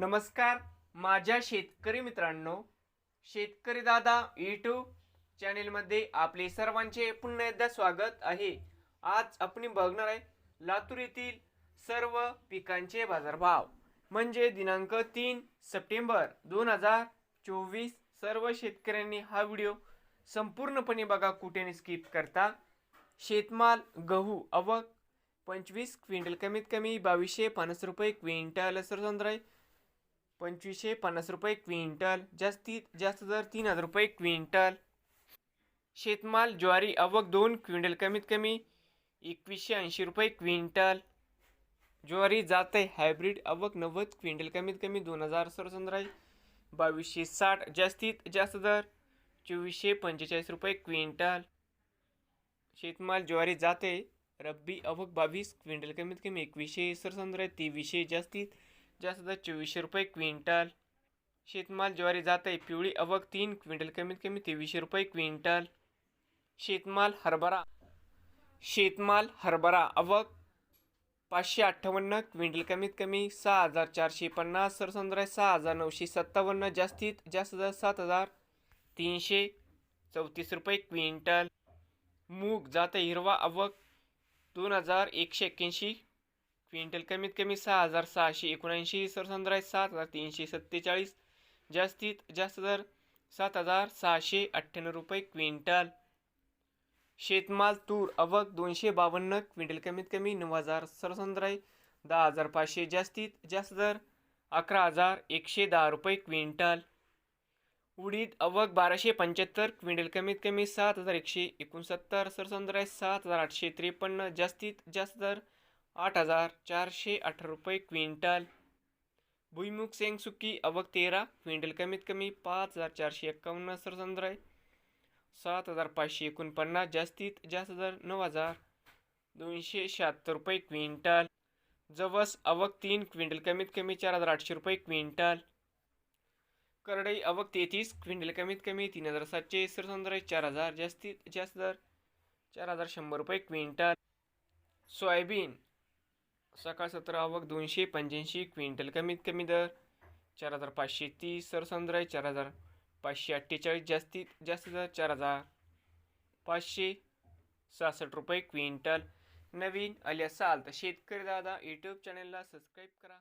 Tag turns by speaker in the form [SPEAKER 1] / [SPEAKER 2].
[SPEAKER 1] नमस्कार माझ्या शेतकरी मित्रांनो शेतकरी दादा यूट्यूब चॅनेलमध्ये आपले सर्वांचे पुन्हा एकदा स्वागत आहे. आज आपण बघणार आहे लातूर येथील सर्व पिकांचे बाजारभाव. म्हणजे दिनांक तीन सप्टेंबर दोन हजार चोवीस सर्व शेतकऱ्यांनी हा व्हिडिओ संपूर्णपणे बघा कुठेने स्किप करता. शेतमाल गहू अवक पंचवीस क्विंटल कमीत कमी बावीसशे पन्नास रुपये क्विंटल सरसंद्राय पंचवीसशे पन्नास रुपये क्विंटल जास्तीत जास्त दर तीन हजार रुपये क्विंटल. शेतमाल ज्वारी आवक दोन क्विंटल कमीत कमी एकवीसशे ऐंशी रुपये क्विंटल. ज्वारी जाते हायब्रिड आवक नव्वद क्विंटल कमीत कमी दोन हजार सरसंद्राय बावीसशे साठ जास्तीत जास्त दर चोवीसशे पंचेचाळीस रुपये क्विंटल. शेतमाल ज्वारी जाते रब्बी अवक बावीस क्विंटल कमीत कमी एकवीसशे सरसंद्र तेवीसशे जास्तीत जास्त दर चोवीसशे रुपये क्विंटल. शेतमाल ज्वारी जाते पिवळी अवक तीन क्विंटल कमीत कमी तेवीसशे रुपये क्विंटल. शेतमाल हरभरा. शेतमाल हरभरा अवक पाचशे अठ्ठावन्न क्विंटल कमीत कमी सहा हजार चारशे पन्नास सरसंद्र सहा हजार नऊशे सत्तावन्न जास्तीत जास्त दर सात हजार तीनशे चौतीस रुपये क्विंटल. मूग जात हिरवा अवक दोन हजार एकशे एक्क्याऐंशी क्विंटल कमीत कमी सहा हजार सहाशे एकोणऐंशी सरसंद्राय सात हजार तीनशे सत्तेचाळीस. जास्तीत जास्त दर सात हजार सहाशे अठ्ठ्याण्णव रुपये क्विंटल. शेतमाल तूर अवक दोनशे बावन्न क्विंटल कमीत कमी नऊ हजार सरसंद्राय दहा हजार पाचशे. जास्तीत जास्त दर अकरा हजार एकशे दहा रुपये क्विंटल. उडीद अवक बाराशे पंच्याहत्तर क्विंटल कमीत कमी सात हजार एकशे एकोणसत्तर सरसंद्राय सात हजार आठशे त्रेपन्न. जास्तीत जास्त दर आठ हजार चारशे अठरा रुपये क्विंटल. भुईमुग सेंगसुकी अवक तेरा क्विंटल कमीत कमी पाच हजार चारशे एक्कावन्न सरसंद्राय सात हजार पाचशे एकोणपन्नास जास्तीत जास्त दर नऊ हजार दोनशे शहात्तर रुपये क्विंटल. जवस अवक तीन क्विंटल कमीत कमी चार हजार आठशे रुपये क्विंटल. करडई अवक तेहतीस क्विंटल कमीत कमी तीन हजार सातशे सरसंद्राय चार हजार जास्तीत जास्त दर चार हजार शंभर रुपये क्विंटल. सोयाबीन सकाळ सतरा आवक दोनशे पंच्याऐंशी क्विंटल कमीत कमी दर चार हजार पाचशे तीस सरसंद्राय चार हजार पाचशे अठ्ठेचाळीस जास्तीत जास्त दर चार हजार पाचशे सहासष्ट रुपये क्विंटल. नवीन आले असाल तर शेतकरी दादा यूट्यूब चॅनलला सबस्क्राईब करा.